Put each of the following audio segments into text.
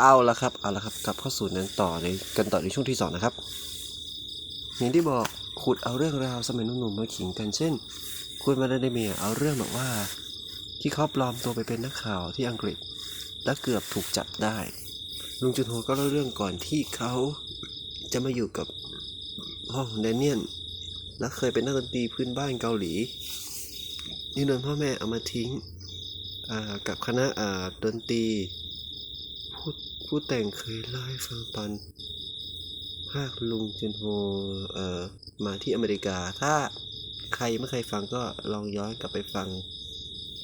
เอาละครับ เอาละครับ กลับเข้าสู่นั้นต่อในกันต่อในช่วงที่สองนะครับ อย่างที่บอกขุดเอาเรื่องราวสมัยหนุ่มๆมาขิงกันเช่น คุณมาดาเมียเอาเรื่องแบบว่า ที่เขาปลอมตัวไปเป็นนักข่าวที่อังกฤษ และเกือบถูกจับได้ ลุงจุนโฮก็เล่าเรื่องก่อนที่เขาจะมาอยู่กับห้องแดเนียน และเคยเป็นนักดนตรีพื้นบ้านเกาหลีนี่โดนพ่อแม่เอามาทิ้งกับคณะดนตรี ผู้แต่งเคยเล่าให้ฟังตอนภาคลุงจุนโฮเอ่อมาที่อเมริกา ถ้าใครไม่เคยฟังก็ลองย้อนกลับไปฟัง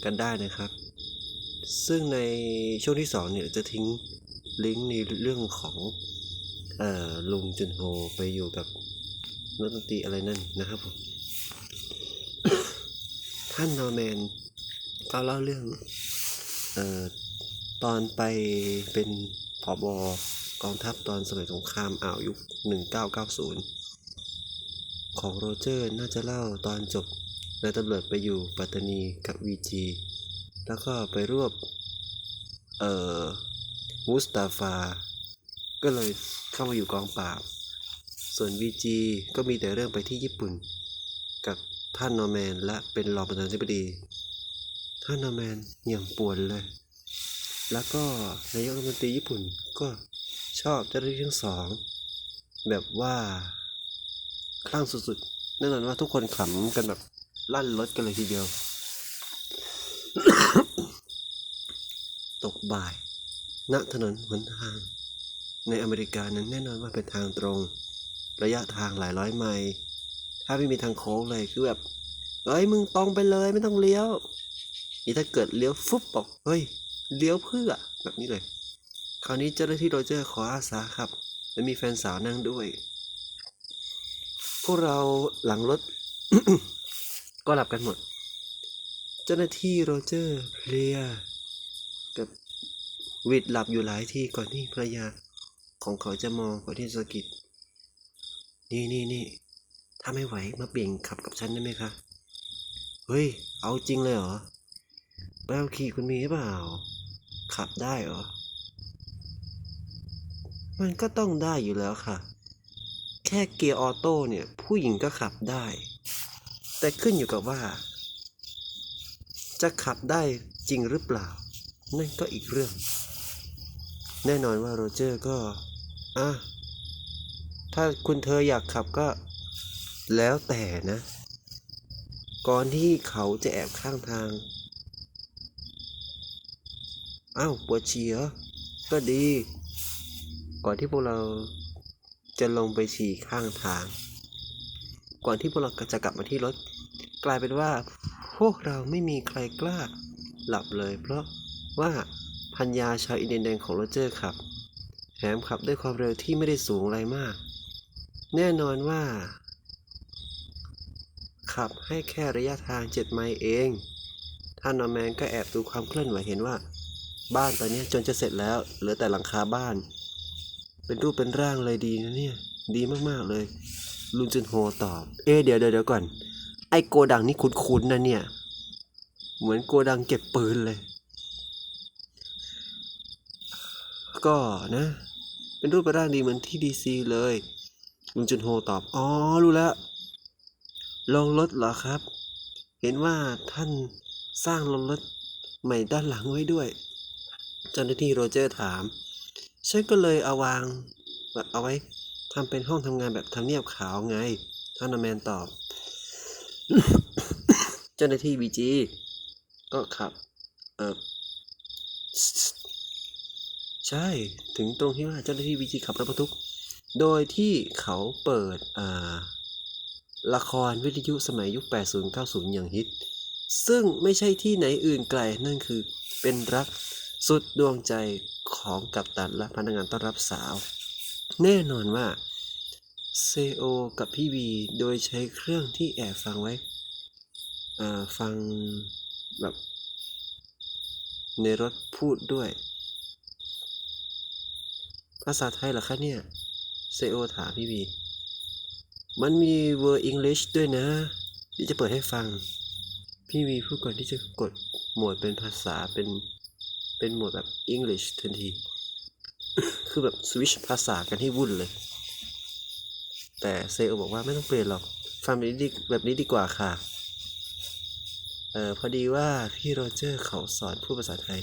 กันได้นะครับ ซึ่งในช่วงที่สองเนี่ยจะทิ้งลิงก์ในเรื่องของเอ่อลุงจุนโฮไปอยู่กับนักดนตรีอะไรนั่นนะครับผมท่านนอร์แมนก็เล่าเรื่องเอ่อตอนไปเป็น ผอบกองทัพตอนสมัยสงครามอ่าวยุค 1990 ของโรเจอร์น่าจะเล่าตอนจบนายตำรวจไปอยู่ปัตตานีกับวีจีแล้วก็ไปรวบ เอ่อ มุสตาฟา ก็เลยเข้ามาอยู่กองปราบ ส่วนวีจีก็มีแต่เรื่องไปที่ญี่ปุ่น กับท่านนอร์แมนและเป็นรองประธานาธิบดี ท่านนอร์แมนเงี่ยงปวนเลย แล้วก็นายกรัฐมนตรีญี่ปุ่นก็ชอบเจ้าหน้าที่ทั้งสอง แบบว่าคลั่งสุดๆแน่นอนว่าทุกคนขำกันแบบลั่นรถกันเลยทีเดียว ตกบ่าย ณถนนหนทาง ในอเมริกานั้นแน่นอนว่าเป็นทางตรง ระยะทางหลายร้อยไมล์ถ้าไม่มีทางโค้งเลยคือแบบเฮ้ยมึงตรงไปเลยไม่ต้องเลี้ยวนี่ถ้าเกิดเลี้ยวฟุบบอกเฮ้ย เลี้ยวเพื่อแบบนี้เลย คราวนี้เจ้าหน้าที่โรเจอร์ขออาสาครับ และมีแฟนสาวนั่งด้วย พวกเราหลังรถ ก็หลับกันหมด เจ้าหน้าที่โรเจอร์เพลียกับวิดหลับอยู่หลายที่ก่อนที่ภรรยาของเขาจะมองก่อนที่จะสกิดนี่นี่นี่ถ้าไม่ไหวมาเปลี่ยนขับกับฉันได้ไหมคะ เฮ้ย เอาจริงเลยเหรอใบขับขี่คุณมีหรือเปล่า ขับได้เหรอ มันก็ต้องได้อยู่แล้วค่ะ แค่เกียร์ออโต้เนี่ย ผู้หญิงก็ขับได้ แต่ขึ้นอยู่กับว่า จะขับได้จริงหรือเปล่า นั่นก็อีกเรื่อง แน่นอนว่าโรเจอร์ก็ อะ ถ้าคุณเธออยากขับก็ แล้วแต่นะ ก่อนที่เขาจะแอบข้างทาง อ้าวปวดฉี่เหรอก็ดี ก่อนที่พวกเราจะลงไปฉี่ข้างทาง ก่อนที่พวกเราจะกลับมาที่รถ กลายเป็นว่า พวกเราไม่มีใครกล้า หลับเลย เพราะว่าพัญญาชาวอินเดียนแดงของโรเจอร์ขับแถมขับด้วยความเร็วที่ไม่ได้สูงอะไรมาก แน่นอนว่า ขับให้แค่ระยะทาง 7 ไมล์เอง ท่านนอร์แมนก็แอบดูความเคลื่อนไหวเห็นว่า บ้านตอนนี้จนจะเสร็จแล้ว เหลือแต่หลังคาบ้าน เป็นรูปเป็นร่างเลยดีนะเนี่ย ดีมากๆเลย ลุงจุนโฮตอบ เอ๊เดี๋ยวเดี๋ยวเดี๋ยวก่อน ไอ้โกดังนี่คุ้นๆนะเนี่ย เหมือนโกดังเก็บปืนเลย ก็นะ เป็นรูปเป็นร่างดีเหมือนที่ดีซีเลย ลุงจุนโฮตอบ อ๋อ รู้แล้ว ลงรถเหรอครับ เห็นว่าท่านสร้างลงรถใหม่ด้านหลังไว้ด้วย เจ้าหน้าที่โรเจอร์ถาม ฉันก็เลยเอาวางเอาไว้ทำเป็นห้องทำงานแบบทำเนียบขาวไงท่านอแมนตอบ เจ้าหน้าที่บีจีก็ขับ เออใช่ ถึงตรงที่ว่าเจ้าหน้าที่บีจีขับรถบรรทุก โดยที่เขาเปิด อ่า ละครวิทยุสมัยยุค 80 90 อย่างฮิต ซึ่งไม่ใช่ที่ไหนอื่นไกล นั่นคือเป็นรัก สุดดวงใจของกัปตันและพนักงานต้อนรับสาว แน่นอนว่าเซโอกับพี่บีโดยใช้เครื่องที่แอบฟังไว้ฟังแบบในรถพูดด้วย ภาษาไทยเหรอคะเนี่ยเซโอถามพี่บี มันมีเวอร์อังกฤษด้วยนะเดี๋ยวจะเปิดให้ฟัง พี่วีพูดก่อนที่จะกดโหมดเป็นภาษาเป็น เป็นหมดแบบ English ทันที คือแบบสวิชภาษากันให้วุ่นเลย แต่เซโอบอกว่าไม่ต้องเปลี่ยนหรอกฟังแบบนี้ดีแบบนี้ดีกว่าค่ะ เออพอดีว่าพี่โรเจอร์เขาสอนพูดภาษาไทย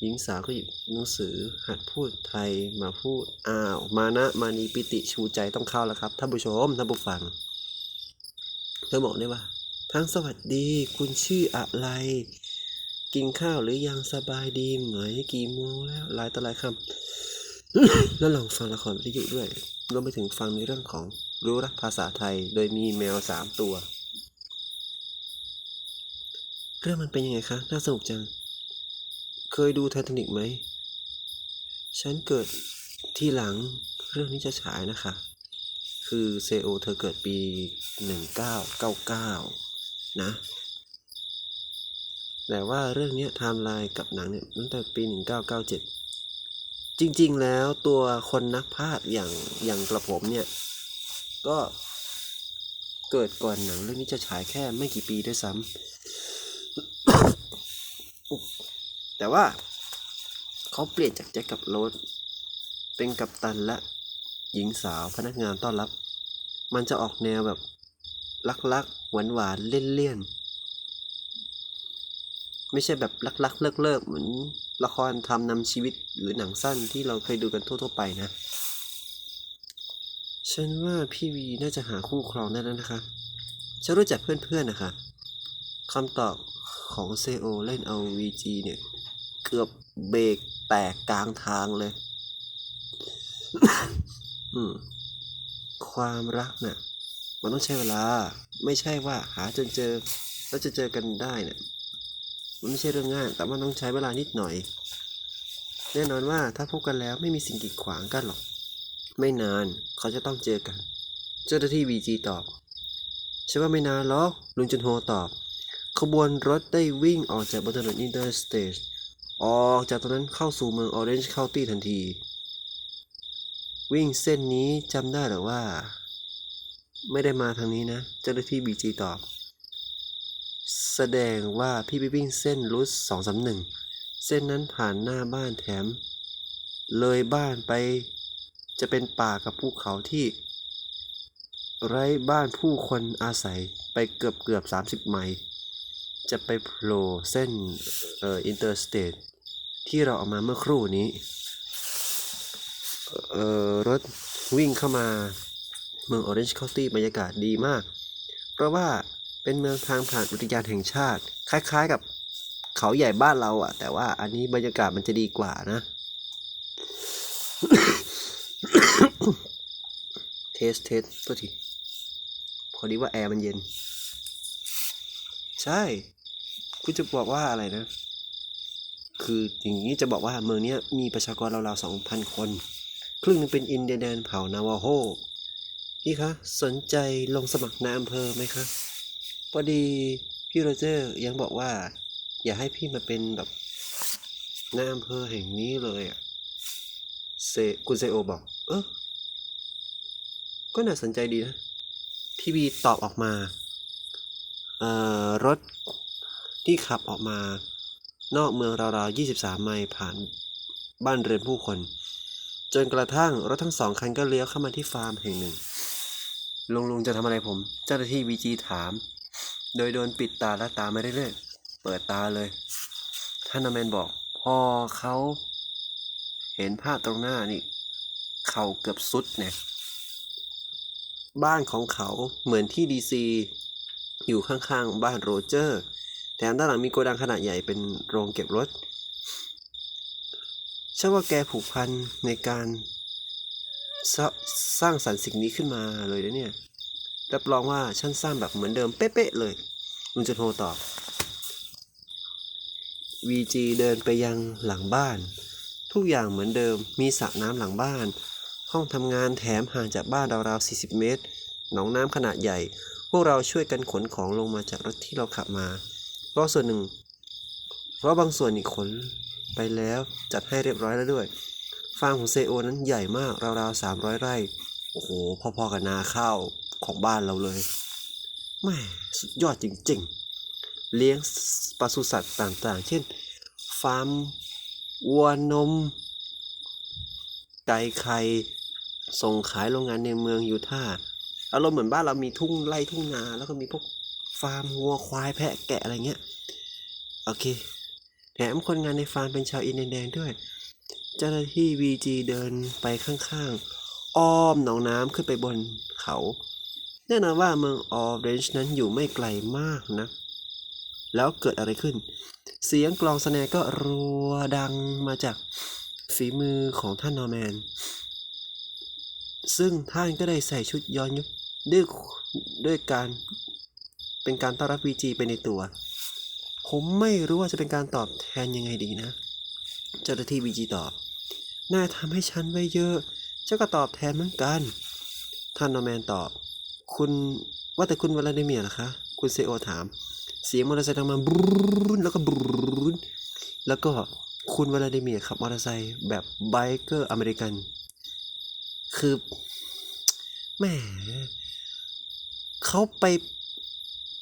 หญิงสาวก็หยิบหนังสือหัดพูดไทยมาพูด อ้าว มานะ มานีปิติชูใจต้องเข้าแล้วครับท่านผู้ชมท่านผู้ฟัง เธอบอกได้ว่าทั้งสวัสดีคุณชื่ออะไร กินข้าวหรือยังสบายดีไหมกี่โมงแล้วหลายต่อหลายคำแล้วลองฟังละครวิทยุด้วยรวมไปถึงฟังในเรื่องของรู้รักภาษาไทย โดยมีแมวสามตัว เรื่องมันเป็นยังไงคะ น่าสนุกจัง เคยดูไททานิกไหม ฉันเกิดที่หลังเรื่องนี้จะฉายนะคะ คือเซโอเธอเกิดปี 1999 นะ แต่ว่าเรื่องนี้ไทม์ไลน์กับหนังเนี่ยตั้งแต่ปี 1997 จริงๆแล้วตัวคนนักพากย์อย่างอย่างกระผมเนี่ย ก็เกิดก่อนหนังเรื่องนี้จะฉายแค่ไม่กี่ปีด้วยซ้ำ แต่ว่าเขาเปลี่ยนจากแจ็คกับโรสเป็นกัปตันและหญิงสาวพนักงานต้อนรับ มันจะออกแนวแบบลักๆ หวานๆ เลี่ยนๆ ไม่ใช่แบบลักๆ เลิกๆ เหมือนละครทำนำชีวิตหรือหนังสั้นที่เราเคยดูกันทั่วๆไปนะ ฉันว่าพี่วีน่าจะหาคู่ครองได้แล้วนะคะ ฉันรู้จักเพื่อนๆนะคะคำตอบของเซโอเล่นเอา VG เนี่ย เกือบเบรกแตกกลางทางเลย อืม ความรักน่ะ มันต้องใช้เวลา ไม่ใช่ว่าหาจนเจอ แล้วจะเจอกันได้นี่ย มันไม่ใช่เรื่องง่าย แต่มันต้องใช้เวลานิดหน่อย แน่นอนว่าถ้าพบกันแล้วไม่มีสิ่งกีดขวางกันหรอก ไม่นานเขาจะต้องเจอกัน เจ้าหน้าที่ VG ตอบใช่ว่าไม่นานหรอกลุงจุนโฮตอบ ขบวนรถได้วิ่งออกจากบนถนนอินเตอร์สเตทออกจากตรงนั้นเข้าสู่เมืองออเรนจ์เค n ตี้ทันที วิ่งเส้นนี้จำได้หรือว่า ไม่ได้มาทางนี้นะ เจ้าหน้าที่บีจีตอบ แสดงว่าพี่ไปวิ่งเส้นรูทสองสาหนึ่งเส้นนั้นผ่านหน้าบ้านแถม เลยบ้านไป จะเป็นป่ากับภูเขาที่ ไร้บ้านผู้คนอาศัยไปเกือบเกือบสามสิบไมล์จะไปโผล่เส้นเอ่ออินเตอร์สเตทที่เราเอามาเมื่อครู่นี้ เอ่อรถวิ่งเข้ามาเมือง Orange County บรรยากาศดีมาก เพราะว่า เป็นเมืองทางผ่านอุทยานแห่งชาติ คล้าย ๆ กับเขาใหญ่บ้านเราอะแต่ว่าอันนี้บรรยากาศมันจะดีกว่านะ เทสเทสตัวทีพอดีว่าแอร์มันเย็น ใช่ คุณจะบอกว่าอะไรนะ คืออย่างนี้จะบอกว่าเมืองนี้มีประชากรราวๆสองพันคน ครึ่งหนึงเป็นอินเดียแดนเผ่านาวาโฮพี่คะ สนใจลงสมัครนอำเภอไหมคะ พอดีพี่โรเจอร์ยังบอกว่า อยากให้พี่มาเป็นแบบนายอำเภอแห่งนี้เลยอะเซคุณเซโอบอก เออก็น่าสนใจดีนะพี่บีตอบออกมา เอ่อ รถที่ขับออกมา นอกเมืองราวๆ 23 ไมล์ผ่านบ้านเรือนผู้คน จนกระทั่งรถทั้งสองคันก็เลี้ยวเข้ามาที่ฟาร์มแห่งหนึ่งลุงลุงจะทำอะไรผม เจ้าหน้าที่วีจีถาม โดยโดนปิดตาและตาไม่ได้เรื่อยเปิดตาเลย ท่านอแมนบอก พอเขาเห็นภาพตรงหน้านี่ เขาเกือบสุดเนี่ย บ้านของเขาเหมือนที่ดีซีอยู่ข้างๆ บ้านโรเจอร์ แถมด้านหลังมีโกดังขนาดใหญ่เป็นโรงเก็บรถเชื่อว่าแกผูกพันในการสร้างสรรค์สิ่งนี้ขึ้นมาเลยนะเนี่ย รับรองว่าฉันสร้างแบบเหมือนเดิมเป๊ะๆเลยลุงจะโทรตอบ VG เดินไปยังหลังบ้าน ทุกอย่างเหมือนเดิมมีสระน้ำหลังบ้าน ห้องทำงานแถมห่างจากบ้านราวๆ40 เมตร หนองน้ำขนาดใหญ่ พวกเราช่วยกันขนของลงมาจากรถที่เราขับมาเพราะส่วนหนึ่ง เพราะบางส่วนอีกขนไปแล้วจัดให้เรียบร้อยแล้วด้วย ฟาร์มของเซโอนั้นใหญ่มากราวๆ300 ไร่ โอ้โห พอๆกับนาข้าว ของบ้านเราเลยแม่สุดยอดจริง ๆ เลี้ยงปศุสัตว์ต่างๆ เช่น ฟาร์มวัวนม ไก่ไข่ส่งขายโรงงานในเมืองยูทาห์อารมณ์เหมือนบ้านเรามีทุ่งไร่ทุ่งนา แล้วก็มีพวกฟาร์มวัวควายแพะแกะอะไรเงี้ย โอเคแถมคนงานในฟาร์มเป็นชาวอินเดียแดงด้วย เจ้าหน้าที่ VG เดินไปข้างๆ อ้อมหนองน้ำขึ้นไปบนเขา แน่นอนว่าเมืองออเรนจ์นั้นอยู่ไม่ไกลมากนะ แล้วเกิดอะไรขึ้น เสียงกลองสแนร์ก็รัวดังมาจากฝีมือของท่านนอร์แมน ซึ่งท่านก็ได้ใส่ชุดย้อนยุคด้วยด้วยการเป็นการต้อนรับ VG ไปในตัว ผมไม่รู้ว่าจะเป็นการตอบแทนยังไงดีนะ เจ้าหน้าที่ VG ตอบ น่าทำให้ฉันไว้เยอะเจ้าก็ตอบแทนเหมือนกัน ท่านนอร์แมนตอบ คุณว่าแต่คุณวลาดิเมียร์ล่ะคะ คุณเซโอถาม เสียงมอเตอร์ไซค์ดังมาบรูนแล้วก็บรูนแล้วก็คุณวลาดิเมียร์ขับมอเตอร์ไซค์แบบไบเกอร์อเมริกัน คือแหมเขาไป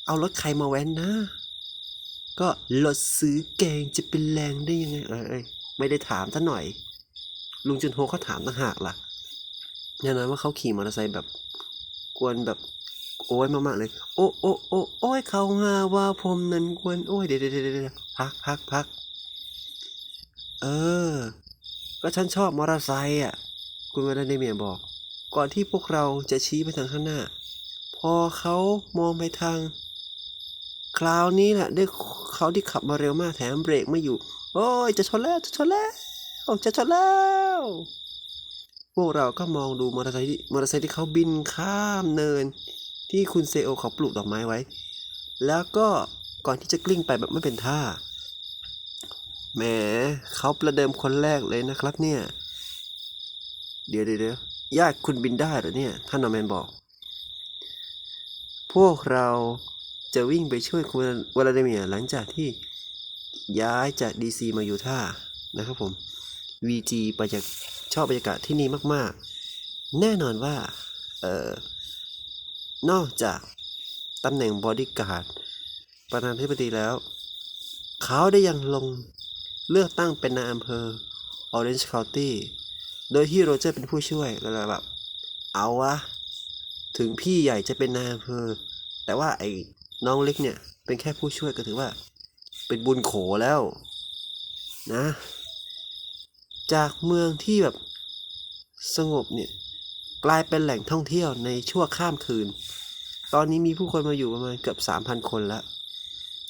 เอารถใครมาแว้นนะ ก็รถซื้อแกงจะเป็นแรงได้ยังไงเอยเอยไม่ได้ถามท่านหน่อย ลุงจุนโฮเขาถามต่างหากล่ะอย่นั้นว่าเขาขี่มอเตอร์ไซค์แบบ กวนแบบโอ้ยมากๆเลย โอ้โอ้โอ้โอ้ยเขาหาว่าผมนั้นกวนโอ้ยเดี๋ยวเดี๋ยวเดี๋ยวพักพักพักเออ ก็ฉันชอบมอเตอร์ไซค์อะ คุณวาดิเมียบอก ก่อนที่พวกเราจะชี้ไปทางข้างหน้า พอเขามองไปทาง คราวนี้แหละด้วยเขาที่ขับมาเร็วมากแถมเบรกไม่อยู่ โอ้ยจะชนแล้วจะชนแล้วจะชนแล้ว วกเราก็มองดูมอเตอร์ไซค์ที่มอเตอร์ไซค์ที่เขาบินข้ามเนิน ที่คุณเซโอเขาปลูกดอกไม้ไว้ แล้วก็ก่อนที่จะกลิ้งไปแบบไม่เป็นท่า แหมเขาประเดิมคนแรกเลยนะครับเนี่ย เดี๋ยวเดี๋ยวเดียวญาติคุณบินได้หรอเนี่ย ท่านนอแมนบอก พวกเราจะวิ่งไปช่วยคุณวลาดิเมียหลังจากที่ย้ายจากดีซีมาอยู่ท่านะครับผม VG ไปจาก ชอบบรรยากาศที่นี่มาก ๆ แน่นอนว่าเออนอกจากตำแหน่งบอดี้การ์ดประธานาธิบดีแล้ว เขาได้ยังลงเลือกตั้งเป็นนายอำเภอ Orange County โดยที่โรเจอร์เป็นผู้ช่วยก็เลยแบบ เอาวะ ถึงพี่ใหญ่จะเป็นนายอำเภอ แต่ว่าไอ้น้องเล็กเนี่ย เป็นแค่ผู้ช่วยก็ถือว่า เป็นบุญโขแล้ว นะ จากเมืองที่แบบสงบเนี่ยกลายเป็นแหล่งท่องเที่ยวในชั่วข้ามคืน ตอนนี้มีผู้คนมาอยู่ประมาณเกือบ3,000 คนแล้ว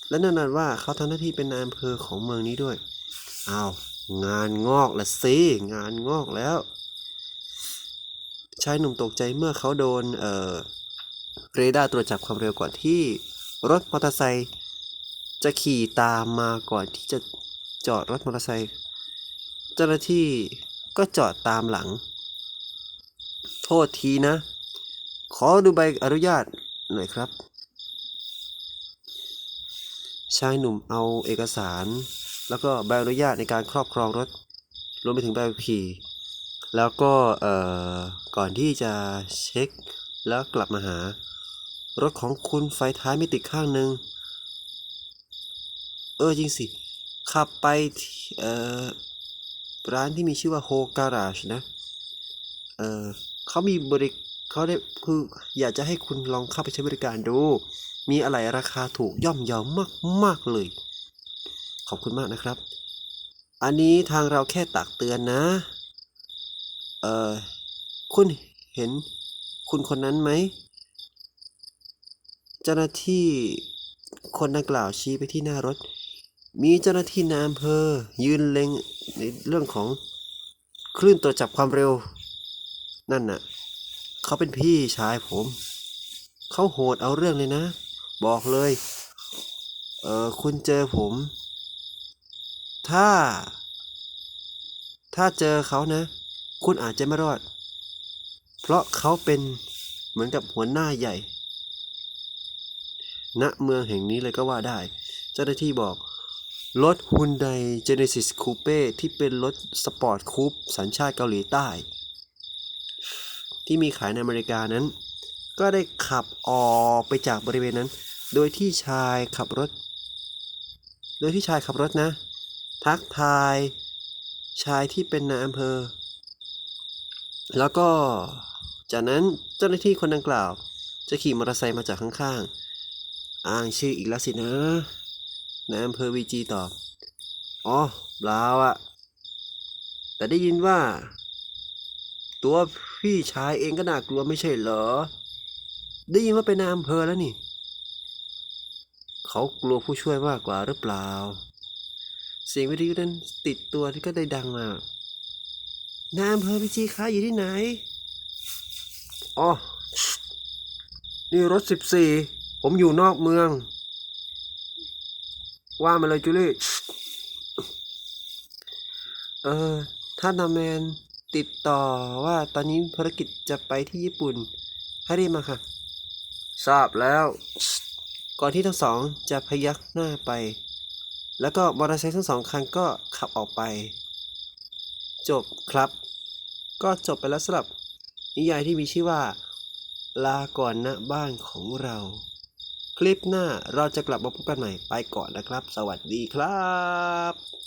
และแน่นอนว่าเขาทำหน้าที่เป็นนายอำเภอของเมืองนี้ด้วยอ้าวงานงอกละสิงานงอกแล้วชายหนุ่มตกใจเมื่อเขาโดนเอ่อเรดาร์ตรวจจับความเร็วก่อนที่รถมอเตอร์ไซค์จะขี่ตามมาก่อนที่จะจอดรถมอเตอร์ไซค์ เจ้าหน้าที่ก็จอดตามหลัง โทษทีนะ ขอดูใบอนุญาตหน่อยครับ ชายหนุ่มเอาเอกสาร แล้วก็ใบอนุญาตในการครอบครองรถรวมไปถึงใบขับขี่แล้วก็เอ่อก่อนที่จะเช็คแล้วกลับมาหา รถของคุณไฟท้ายไม่ติดข้างหนึ่งเออจริงสิ ขับไปเอ่อ ร้านที่มีชื่อว่าโฮการาชนะ เออเขามีบริเขาได้คืออยากจะให้คุณลองเข้าไปใช้บริการดู มีอะไรราคาถูกย่อมเยาวมากมาก ๆ เลย ขอบคุณมากนะครับ อันนี้ทางเราแค่ตักเตือนนะ เออคุณเห็นคุณคนนั้นไหม เจ้าหน้าที่คนดังกล่าวชี้ไปที่หน้ารถ มีเจ้าหน้าที่นายอำเภอ ยืนเล็งในเรื่องของคลื่นตัวจจับความเร็ว นั่นน่ะ เขาเป็นพี่ชายผม เขาโหดเอาเรื่องเลยนะ บอกเลย เออคุณเจอผม ถ้า ถ้าเจอเขานะ คุณอาจจะไม่รอด เพราะเขาเป็นเหมือนกับหัวหน้าใหญ่ณเมืองแห่งนี้เลยก็ว่าได้ เจ้าหน้าที่บอก รถ Hyundai Genesis Coupe ที่เป็นรถสปอร์ตคูปสัญชาติเกาหลีใต้ ที่มีขายในอเมริกานั้น ก็ได้ขับออกไปจากบริเวณนั้น โดยที่ชายขับรถ โดยที่ชายขับรถนะ ทักทาย ชายที่เป็นนายอำเภอ แล้วก็จากนั้นเจ้าหน้าที่คนดังกล่าว จะขี่มอเตอร์ไซค์มาจากข้างๆ อ้างชื่ออีกแล้วสินะ นายอำเภอวีจีตอบ อ๋อเปล่าอะแต่ได้ยินว่า ตัวพี่ชายเองก็น่ากลัวไม่ใช่เหรอ ได้ยินว่าเป็นนายอำเภอแล้วนี่ เขากลัวผู้ช่วยมากกว่าหรือเปล่า เสียงวิทยุนั้นติดตัวที่ก็ได้ดังมานายอำเภอพีจีคะอยู่ที่ไหน อ๋อ นี่รถสิบสี่ ผมอยู่นอกเมือง ว่ามาเลยจูลี่ เออถ้านำแมนติดต่อว่าตอนนี้ภารกิจจะไปที่ญี่ปุ่น ให้รีบมาค่ะ ทราบแล้ว ก่อนที่ทั้งสองจะพยักหน้าไป แล้วก็มอเตอร์ไซค์ทั้งสองคันก็ขับออกไป จบครับ ก็จบไปแล้วสำหรับนิยายที่มีชื่อว่า ลาก่อนนะบ้านของเรา คลิปหน้าเราจะกลับมาพบกันใหม่ไปก่อนนะครับ สวัสดีครับ